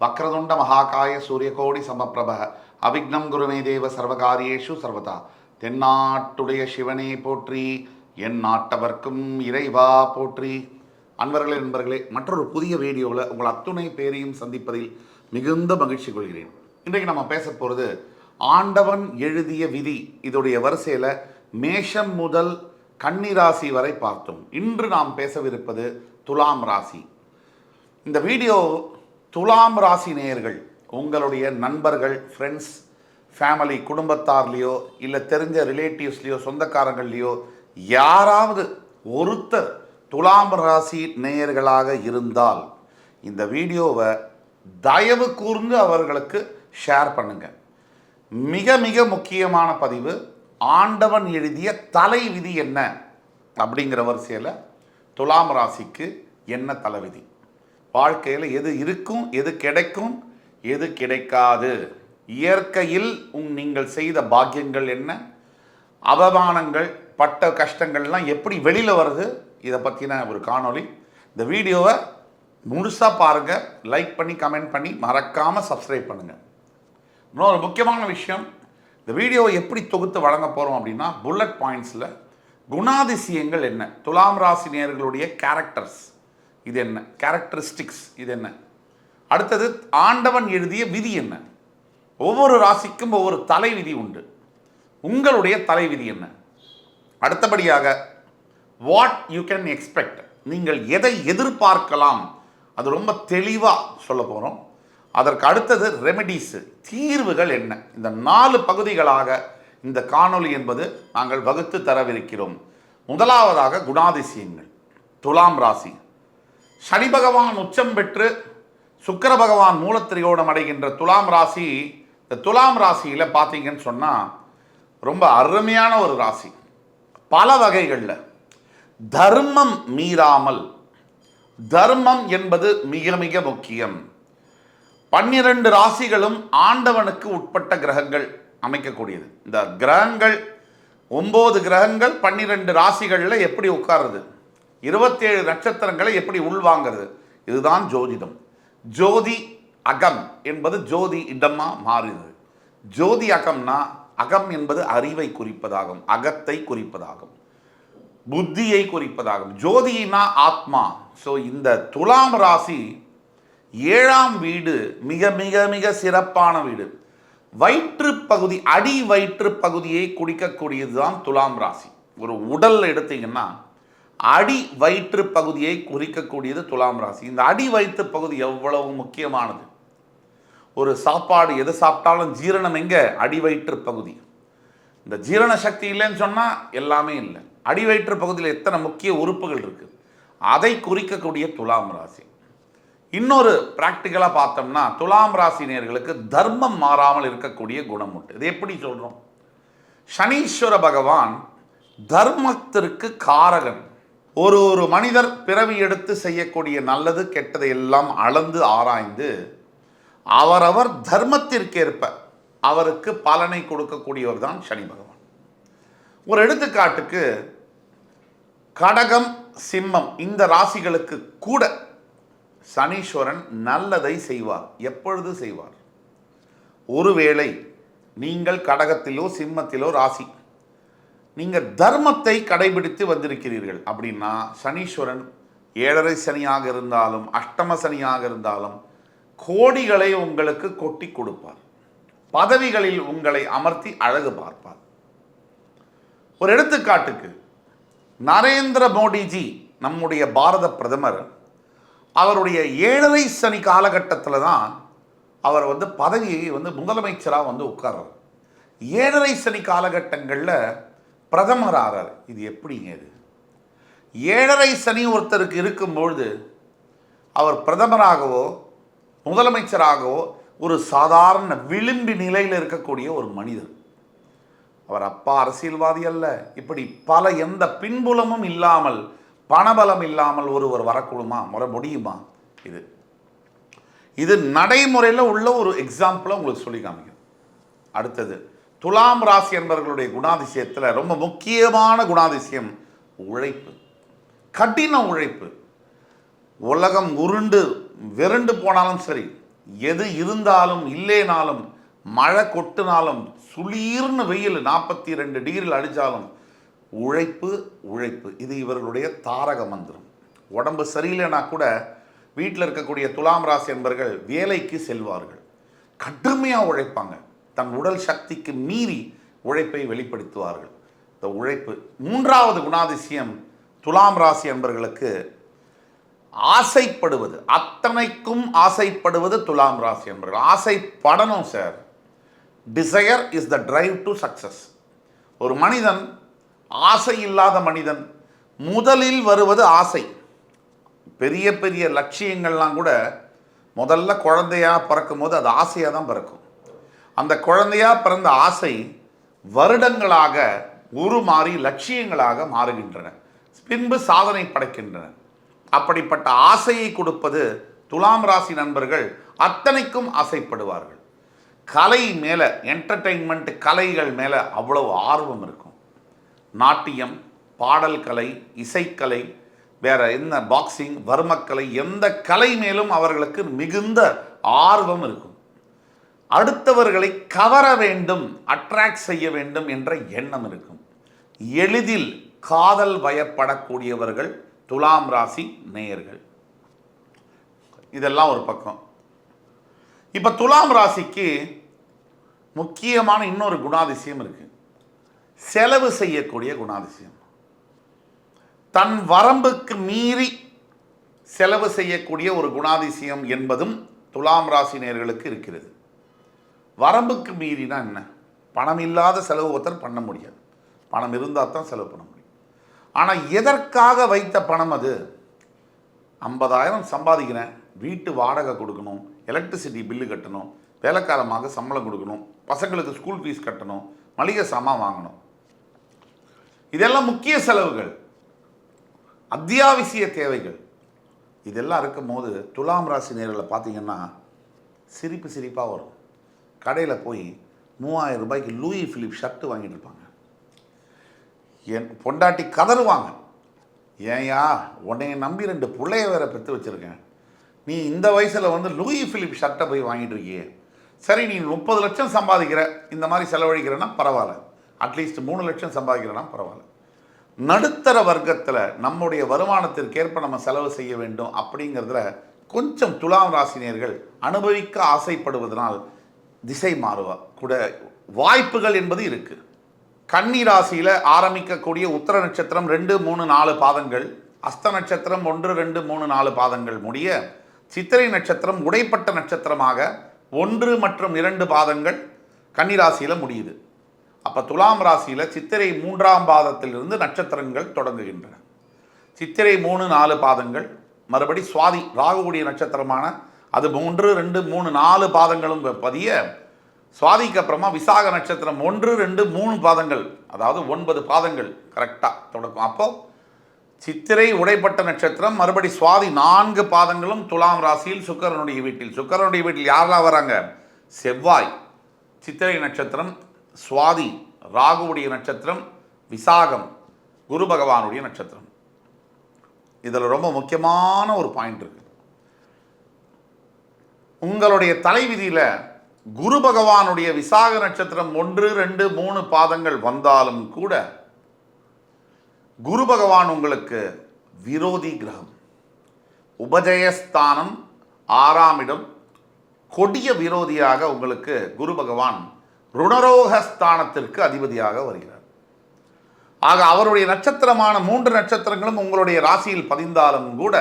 வக்ரதுண்ட மகாகாய சூரியகோடி சமப்பிரப அவிக்னம் குருமே தேவ சர்வகாரியேஷு சர்வதா. தென்னாட்டுடைய சிவனே போற்றி என் நாட்டவர்க்கும் இறைவா போற்றி. அன்பர்களே நண்பர்களே மற்றொரு புதிய வீடியோவில் உங்கள் அத்துணை பேரையும் சந்திப்பதில் மிகுந்த மகிழ்ச்சி கொள்கிறேன். இன்றைக்கு நம்ம பேச போகிறது ஆண்டவன் எழுதிய விதி. இதோடைய வரிசையில் மேஷம் முதல் கன்னிராசி வரை பார்த்தோம். இன்று நாம் பேசவிருப்பது துலாம் ராசி. இந்த வீடியோ துலாம் ராசி நேயர்கள் உங்களுடைய நண்பர்கள் ஃப்ரெண்ட்ஸ் ஃபேமிலி குடும்பத்தார்லேயோ இல்லை தெரிஞ்ச ரிலேட்டிவ்ஸ்லேயோ சொந்தக்காரங்கள்லையோ யாராவது ஒருத்தர் துலாம் ராசி நேயர்களாக இருந்தால் இந்த வீடியோவை தயவு கூர்ந்து அவர்களுக்கு ஷேர் பண்ணுங்கள் மிக மிக முக்கியமான பதிவு ஆண்டவன் எழுதிய தலை விதி என்ன? அப்படிங்கிற வரிசையில் துலாம் ராசிக்கு என்ன தலைவிதி வாழ்க்கையில் எது இருக்கும் எது கிடைக்கும் எது கிடைக்காது. இயற்கையில் உங் நீங்கள் செய்த பாக்கியங்கள் என்ன? அவமானங்கள் பட்ட கஷ்டங்கள்லாம் எப்படி வெளியில் வருது? இதை பற்றின ஒரு காணொளி. இந்த வீடியோவை முழுசாக பாருங்கள் லைக் பண்ணி கமெண்ட் பண்ணி மறக்காமல் சப்ஸ்கிரைப் பண்ணுங்கள் இன்னொரு முக்கியமான விஷயம் இந்த வீடியோவை எப்படி தொகுத்து வழங்க போகிறோம் அப்படின்னா புல்லட் பாயிண்ட்ஸில் குணாதிசயங்கள் என்ன? துலாம் ராசி நேர்களுடைய கேரக்டர்ஸ் இது என்ன? கேரக்டரிஸ்டிக்ஸ் இது என்ன? அடுத்தது ஆண்டவன் எழுதிய விதி என்ன? ஒவ்வொரு ராசிக்கும் ஒவ்வொரு தலை விதி உண்டு. உங்களுடைய தலை விதி என்ன? அடுத்தபடியாக வாட் யூ கேன் எக்ஸ்பெக்ட் நீங்கள் எதை எதிர்பார்க்கலாம்? அது ரொம்ப தெளிவாக சொல்ல போகிறோம் அதற்கு அடுத்தது ரெமெடிஸு தீர்வுகள் என்ன? இந்த நாலு பகுதிகளாக இந்த காணொளி என்பது நாங்கள் வகுத்து தரவிருக்கிறோம். முதலாவதாக குணாதிசயங்கள். துலாம் ராசி. சனி பகவான் உச்சம் பெற்று சுக்கர பகவான் மூலத்திரியோடம் அடைகின்ற துலாம் ராசி இந்த துலாம் ராசியில் பார்த்தீங்கன்னு சொன்னால் ரொம்ப அருமையான ஒரு ராசி. பல வகைகளில். தர்மம் மீறாமல். தர்மம் என்பது மிக மிக முக்கியம். பன்னிரண்டு ராசிகளும் ஆண்டவனுக்கு உட்பட்ட கிரகங்கள் அமைக்கக்கூடியது. இந்த கிரகங்கள் ஒம்பது கிரகங்கள் பன்னிரெண்டு ராசிகளில் எப்படி உட்காருது? இருபத்தேழு நட்சத்திரங்களை எப்படி உள்வாங்கிறது? இதுதான் ஜோதிடம். ஜோதி அகம் என்பது ஜோதி இடமாக மாறுது ஜோதி அகம்னா அகம் என்பது அறிவை குறிப்பதாகும் அகத்தை குறிப்பதாகும் புத்தியை குறிப்பதாகும். ஜோதினா ஆத்மா. ஸோ இந்த துலாம் ராசி ஏழாம் வீடு மிக மிக மிக சிறப்பான வீடு. வயிற்று பகுதி அடி வயிற்று பகுதியை குடிக்கக்கூடியது தான் துலாம் ராசி. ஒரு உடல் எடுத்தீங்கன்னா அடி வயிற்று பகுதியை குறிக்கக்கூடியது துலாம் ராசி. இந்த அடி வயிற்று பகுதி எவ்வளவு முக்கியமானது? ஒரு சாப்பாடு எது சாப்பிட்டாலும் ஜீரணம் எங்கே? அடி வயிற்று பகுதி. இந்த ஜீரண சக்தி இல்லைன்னு சொன்னால் எல்லாமே இல்லை. அடி வயிற்று பகுதியில் எத்தனை முக்கிய உறுப்புகள் இருக்குது அதை குறிக்கக்கூடிய துலாம் ராசி. இன்னொரு ப்ராக்டிக்கலாக பார்த்தோம்னா துலாம் ராசினியர்களுக்கு தர்மம் மாறாமல் இருக்கக்கூடிய குணம் உண்டு. இது எப்படி சொல்கிறோம் சனீஸ்வர பகவான் தர்மத்திற்கு காரகன். ஒரு ஒரு மனிதர் பிறவி எடுத்து செய்யக்கூடிய நல்லது கெட்டதை எல்லாம் அளந்து ஆராய்ந்து அவரவர் தர்மத்திற்கேற்ப அவருக்கு பலனை கொடுக்கக்கூடியவர் தான் சனி பகவான். ஒரு எடுத்துக்காட்டுக்கு கடகம் சிம்மம் இந்த ராசிகளுக்கு கூட சனீஸ்வரன் நல்லதை செய்வார். எப்பொழுது செய்வார்? ஒருவேளை நீங்கள் கடகத்திலோ சிம்மத்திலோ ராசி நீங்கள் தர்மத்தை கடைபிடித்து வந்திருக்கிறீர்கள். அப்படின்னா சனீஸ்வரன் ஏழரை சனியாக இருந்தாலும் அஷ்டம சனியாக இருந்தாலும் கோடிகளை உங்களுக்கு கொட்டி கொடுப்பார். பதவிகளில் உங்களை அமர்த்தி அழகு பார்ப்பார். ஒரு எடுத்துக்காட்டுக்கு நரேந்திர மோடிஜி நம்முடைய பாரத பிரதமர் அவருடைய ஏழரை சனி காலகட்டத்தில் தான் அவர் வந்து பதவியை வந்து முதலமைச்சராக வந்து உட்கார்றார். ஏழரை சனி காலகட்டங்களில் பிரதமர் ஆறார் இது எப்படிங்க இது? ஏழரை சனி ஒருத்தருக்கு இருக்கும்பொழுது அவர் பிரதமராகவோ முதலமைச்சராகவோ ஒரு சாதாரண விளிம்பி நிலையில் இருக்கக்கூடிய ஒரு மனிதர். அவர் அப்பா அரசியல்வாதி அல்ல. இப்படி பல எந்த பின்புலமும் இல்லாமல் பணபலம் இல்லாமல் ஒருவர் வரக்கூடுமா? வர முடியுமா? இது. இது நடைமுறையில் உள்ள ஒரு எக்ஸாம்பிளை உங்களுக்கு சொல்லி காமிக்கும் அடுத்தது துலாம் ராசி என்பவர்களுடைய குணாதிசயத்தில் ரொம்ப முக்கியமான குணாதிசயம் உழைப்பு. கடின உழைப்பு. உலகம் உருண்டு விரண்டு போனாலும் சரி எது இருந்தாலும் இல்லைனாலும் மழை கொட்டினாலும் சுளீர்னு வெயில் நாற்பத்தி ரெண்டு டிகிரியில் அடித்தாலும் உழைப்பு உழைப்பு. இது இவர்களுடைய தாரக மந்திரம். உடம்பு சரியில்லைனா கூட வீட்டில் இருக்கக்கூடிய துலாம் ராசி என்பர்கள் வேலைக்கு செல்வார்கள். கடுமையாக உழைப்பாங்க. தன் உடல் சக்திக்கு மீறி உழைப்பை வெளிப்படுத்துவார்கள். இந்த உழைப்பு மூன்றாவது குணாதிசயம் துலாம் ராசி என்பர்களுக்கு ஆசைப்படுவது. அத்தனைக்கும் ஆசைப்படுவது துலாம் ராசி என்பர்கள் ஆசைப்படணும் sir desire is the drive to success ஒரு மனிதன் ஆசை இல்லாத மனிதன் முதலில் வருவது ஆசை. பெரிய பெரிய லட்சியங்கள்லாம் கூட முதல்ல குழந்தையாக பிறக்கும் போது அது ஆசையாக தான் பிறக்கும். அந்த குழந்தையாக பிறந்த ஆசை வருடங்களாக உருமாறி லட்சியங்களாக மாறுகின்றன. பின்பு சாதனை படைக்கின்றன. அப்படிப்பட்ட ஆசையை கொடுப்பது துலாம் ராசி நண்பர்கள் அத்தனைக்கும் ஆசைப்படுவார்கள். கலை மேலே என்டர்டெயின்மெண்ட் கலைகள் மேலே அவ்வளவு ஆர்வம் இருக்கும். நாட்டியம் பாடல் கலை இசைக்கலை வேற என்ன பாக்ஸிங் வர்மக்கலை எந்த கலை மேலும் அவர்களுக்கு மிகுந்த ஆர்வம் இருக்கும். அடுத்தவர்களை கவர வேண்டும் அட்ராக்ட் செய்ய வேண்டும் என்ற எண்ணம் இருக்கும். எளிதில் காதல் வயப்படக்கூடியவர்கள் துலாம் ராசி நேயர்கள். இதெல்லாம் ஒரு பக்கம். இப்போ துலாம் ராசிக்கு முக்கியமான இன்னொரு குணாதிசயம் இருக்கு. செலவு செய்யக்கூடிய குணாதிசயம். தன் வரம்புக்கு மீறி செலவு செய்யக்கூடிய ஒரு குணாதிசயம் என்பதும் துலாம் ராசி நேயர்களுக்கு இருக்கிறது. வரம்புக்கு மீறினா என்ன? பணம் இல்லாத செலவு ஒருத்தர் பண்ண முடியாது. பணம் இருந்தால் தான் செலவு பண்ண முடியும். ஆனால் எதற்காக வைத்த பணம் அது? ஐம்பதாயிரம் சம்பாதிக்கிறேன். வீட்டு வாடகை கொடுக்கணும். எலக்ட்ரிசிட்டி பில்லு கட்டணும். வேலைக்காலமாக சம்பளம் கொடுக்கணும். பசங்களுக்கு ஸ்கூல் ஃபீஸ் கட்டணும். மளிகை சாமான் வாங்கணும். இதெல்லாம் முக்கிய செலவுகள். அத்தியாவசிய தேவைகள். இதெல்லாம் இருக்கும்போது துலாம் ராசி நேரில் பார்த்தீங்கன்னா சிரிப்பு சிரிப்பாக வரும். கடையில் போய் மூவாயிரம் ரூபாய்க்கு லூயி ஃபிலிப் ஷர்ட் வாங்கிட்டு இருப்பாங்க. என் பொண்டாட்டி கதறுவாங்க. ஏன்யா உன்னைய நம்பி ரெண்டு பிள்ளைய வேற பெற்று வச்சுருக்கேன். நீ இந்த வயசில் வந்து லூயி ஃபிலிப் ஷர்ட்டை போய் வாங்கிட்டு இருக்கியே. சரி நீ முப்பது லட்சம் சம்பாதிக்கிற. இந்த மாதிரி செலவழிக்கிறேன்னா பரவாயில்ல. அட்லீஸ்ட் மூணு லட்சம் சம்பாதிக்கிறேன்னா பரவாயில்ல. நடுத்தர வர்க்கத்தில் நம்முடைய வருமானத்திற்கேற்ப நம்ம செலவு செய்ய வேண்டும் அப்படிங்கிறதுல கொஞ்சம் துலாம் ராசினியர்கள் அனுபவிக்க ஆசைப்படுவதனால் திசை மாறுவா கூட வாய்ப்புகள் என்பது இருக்குது கன்னி ராசியில் ஆரம்பிக்கக்கூடிய உத்தர நட்சத்திரம் ரெண்டு மூணு நாலு பாதங்கள் அஸ்த நட்சத்திரம் ஒன்று ரெண்டு மூணு நாலு பாதங்கள் முடிய சித்திரை நட்சத்திரம் உடைப்பட்ட நட்சத்திரமாக ஒன்று மற்றும் இரண்டு பாதங்கள் கன்னி ராசியில் முடியுது. அப்போ துலாம் ராசியில் சித்திரை மூன்றாம் பாதத்திலிருந்து நட்சத்திரங்கள் தொடங்குகின்றன. சித்திரை மூணு நாலு பாதங்கள் மறுபடி சுவாதி ராகுவுடைய நட்சத்திரமான அது மூன்று ரெண்டு மூணு நாலு பாதங்களும் பதிய சுவாதிக்கு அப்புறமா விசாக நட்சத்திரம் ஒன்று ரெண்டு மூணு பாதங்கள் அதாவது ஒன்பது பாதங்கள் கரெக்டாக தொடக்கும். அப்போ சித்திரை உடைப்பட்ட நட்சத்திரம் மறுபடி சுவாதி நான்கு பாதங்களும் துலாம் ராசியில் சுக்கரனுடைய வீட்டில். சுக்கரனுடைய வீட்டில் யாரெல்லாம் வராங்க? செவ்வாய் சித்திரை நட்சத்திரம் சுவாதி ராகுவுடைய நட்சத்திரம் விசாகம் குரு பகவானுடைய நட்சத்திரம். இதில் ரொம்ப முக்கியமான ஒரு பாயிண்ட் இருக்கு. உங்களுடைய தலைவிதியில் குரு பகவானுடைய விசாக நட்சத்திரம் ஒன்று ரெண்டு மூணு பாதங்கள் வந்தாலும் கூட குரு பகவான் உங்களுக்கு விரோதி கிரகம். உபஜயஸ்தானம் ஆறாம் இடம். கொடிய விரோதியாக உங்களுக்கு குரு பகவான் ருணரோகஸ்தானத்திற்கு அதிபதியாக வருகிறார். ஆக அவருடைய நட்சத்திரமான மூன்று நட்சத்திரங்களும் உங்களுடைய ராசியில் பதிந்தாலும் கூட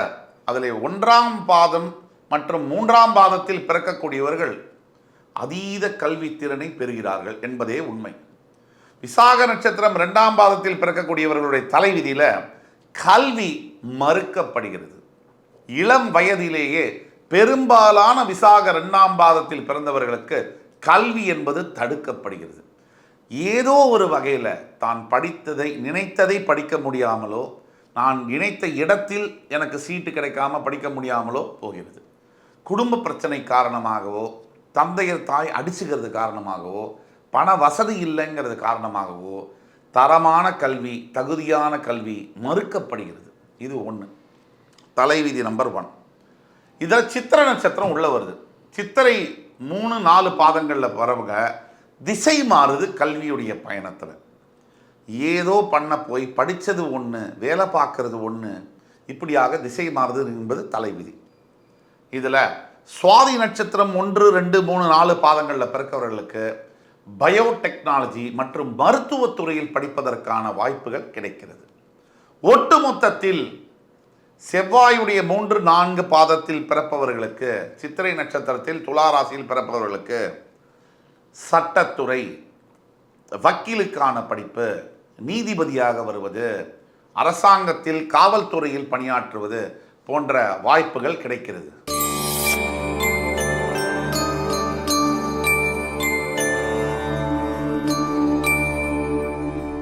அதில் ஒன்றாம் பாதம் மற்றும் மூன்றாம் பாதத்தில் பிறக்கக்கூடியவர்கள் அதீத கல்வித்திறனை பெறுகிறார்கள் என்பதே உண்மை. விசாக நட்சத்திரம் இரண்டாம் பாதத்தில் பிறக்கக்கூடியவர்களுடைய தலைவிதியில் கல்வி மறுக்கப்படுகிறது. இளம் வயதிலேயே பெரும்பாலான விசாக இரண்டாம் பாதத்தில் பிறந்தவர்களுக்கு கல்வி என்பது தடுக்கப்படுகிறது. ஏதோ ஒரு வகையில் தான் படித்ததை நினைத்ததை படிக்க முடியாமலோ நான் நினைத்த இடத்தில் எனக்கு சீட்டு கிடைக்காம படிக்க முடியாமலோ போகிறது. குடும்ப பிரச்சனை காரணமாகவோ தந்தையர் தாய் அடிச்சுக்கிறது காரணமாகவோ பண வசதி இல்லைங்கிறது காரணமாகவோ தரமான கல்வி தகுதியான கல்வி மறுக்கப்படுகிறது. இது ஒன்று தலைவிதி நம்பர் ஒன் இதில் சித்திர நட்சத்திரம் உள்ளே வருது. சித்திரை மூணு நாலு பாதங்களில் வரவங்க திசை மாறுது கல்வியுடைய பயணத்தில். ஏதோ பண்ண போய் படித்தது ஒன்று வேலை பார்க்கறது ஒன்று இப்படியாக திசை மாறுது என்பது தலைவிதி. இதில் சுவாதி நட்சத்திரம் ஒன்று ரெண்டு மூணு நாலு பாதங்களில் பிறக்கவர்களுக்கு பயோடெக்னாலஜி மற்றும் மருத்துவத்துறையில் படிப்பதற்கான வாய்ப்புகள் கிடைக்கிறது. ஒட்டுமொத்தத்தில் செவ்வாயுடைய மூன்று நான்கு பாதத்தில் பிறப்பவர்களுக்கு சித்திரை நட்சத்திரத்தில் துலா ராசியில் பிறப்பவர்களுக்கு சட்டத்துறை வக்கீலுக்கான படிப்பு நீதிபதியாக வருவது அரசாங்கத்தில் காவல்துறையில் பணியாற்றுவது போன்ற வாய்ப்புகள் கிடைக்கிறது.